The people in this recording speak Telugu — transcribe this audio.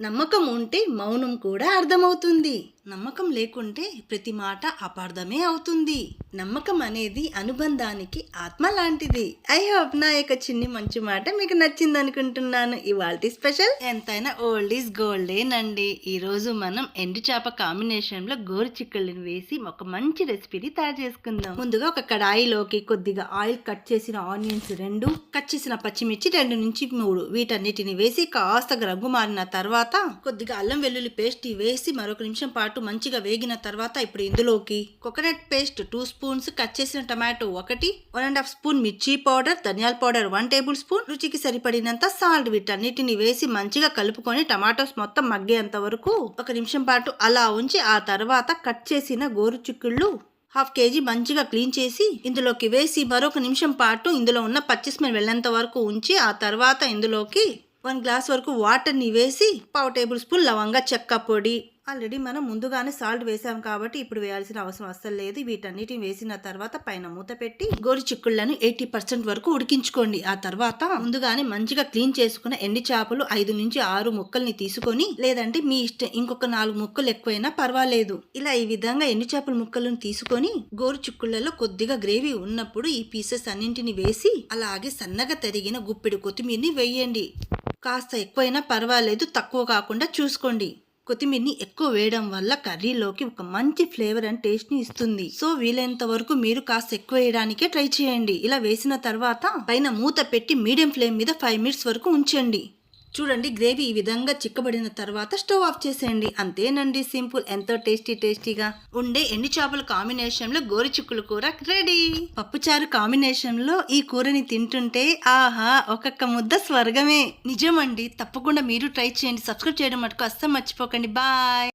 నమ్మకం ఉంటే మౌనం కూడా అర్థమవుతుంది. నమ్మకం లేకుంటే ప్రతి మాట అపార్థమే అవుతుంది. నమ్మకం అనేది అనుబంధానికి ఆత్మ లాంటిది. ఐ హోప్ నా యొక్క చిన్ని మంచి మాట మీకు నచ్చింది అనుకుంటున్నాను. ఇవాళ స్పెషల్ ఎంతైనా ఓల్డ్ ఈజ్ గోల్డేనండి ఈ ఈరోజు మనం ఎండు చేప కాంబినేషన్లో గోరు చిక్కుళ్ళని వేసి ఒక మంచి రెసిపీని తయారు చేసుకుందాం. ముందుగా ఒక కడాయిలోకి కొద్దిగా ఆయిల్ కట్ చేసిన ఆనియన్స్ రెండు కట్ చేసిన పచ్చిమిర్చి రెండు నుంచి మూడు. వీటన్నిటిని వేసి కాస్త రంగు మారిన తర్వాత కొద్దిగా అల్లం వెల్లుల్లి పేస్ట్ వేసి మరొక నిమిషం పాటు మంచిగా వేగిన తర్వాత ఇప్పుడు ఇందులోకి coconut paste two spoons cut చేసిన టమాటో ఒకటి వన్ అండ్ హాఫ్ స్పూన్ మిర్చి పౌడర్ ధనియాల పౌడర్ వన్ టేబుల్ స్పూన్. రుచికి సరిపడినంత సాల్ట్ వీటన్నిటిని వేసి మంచిగా కలుపుకొని టమాటోస్ మొత్తం మగ్గేంత వరకు ఒక నిమిషం పాటు అలా ఉంచి ఆ తర్వాత కట్ చేసిన గోరు చిక్కుళ్ళు హాఫ్ కేజీ మంచిగా క్లీన్ చేసి ఇందులోకి వేసి మరొక నిమిషం పాటు ఇందులో ఉన్న పచ్చిస్మెల్ వెళ్ళేంత వరకు ఉంచి ఆ తర్వాత ఇందులోకి వన్ గ్లాస్ వరకు వాటర్ని వేసి పావు టేబుల్ స్పూన్ లవంగా చెక్క పొడి. ఆల్రెడీ మనం ముందుగానే సాల్ట్ వేసాం కాబట్టి ఇప్పుడు వేయాల్సిన అవసరం అస్సలు లేదు. వీటన్నిటిని వేసిన తర్వాత పైన మూత పెట్టి గోరు చిక్కుళ్ళను ఎయిటీ పర్సెంట్ వరకు ఉడికించుకోండి. ఆ తర్వాత ముందుగానే మంచిగా క్లీన్ చేసుకున్న ఎండి చేపలు ఐదు నుంచి ఆరు ముక్కల్ని తీసుకొని లేదంటే మీ ఇష్టం ఇంకొక నాలుగు ముక్కలు ఎక్కువైనా పర్వాలేదు. ఇలా ఈ విధంగా ఎండి చేపల ముక్కలను తీసుకొని గోరు చిక్కుళ్ళలో కొద్దిగా గ్రేవీ ఉన్నప్పుడు ఈ పీసెస్ అన్నింటిని వేసి అలాగే సన్నగా తరిగిన గుప్పెడు కొత్తిమీరని వేయండి. కాస్త ఎక్కువైనా పర్వాలేదు తక్కువ కాకుండా చూసుకోండి. కొత్తిమీరని ఎక్కువ వేయడం వల్ల కర్రీలోకి ఒక మంచి ఫ్లేవర్ అండ్ టేస్ట్ని ఇస్తుంది. సో వీలైనంత వరకు మీరు కాస్త ఎక్కువ వేయడానికే ట్రై చేయండి. ఇలా వేసిన తర్వాత పైన మూత పెట్టి మీడియం ఫ్లేమ్ మీద ఫైవ్ మినిట్స్ వరకు ఉంచండి. చూడండి గ్రేవీ ఈ విధంగా చిక్కబడిన తర్వాత స్టవ్ ఆఫ్ చేసేయండి. అంతేనండి సింపుల్. ఎంతో టేస్టీ టేస్టీగా ఉండే ఎండి చేపల కాంబినేషన్లో గోరు చిక్కుల కూర రెడీ. పప్పుచారు కాంబినేషన్లో ఈ కూరని తింటుంటే ఆహా ఒక్కొక్క ముద్ద స్వర్గమే. నిజమండి తప్పకుండా మీరు ట్రై చేయండి. సబ్స్క్రైబ్ చేయడం మటుకు అస్సలు మర్చిపోకండి. బాయ్.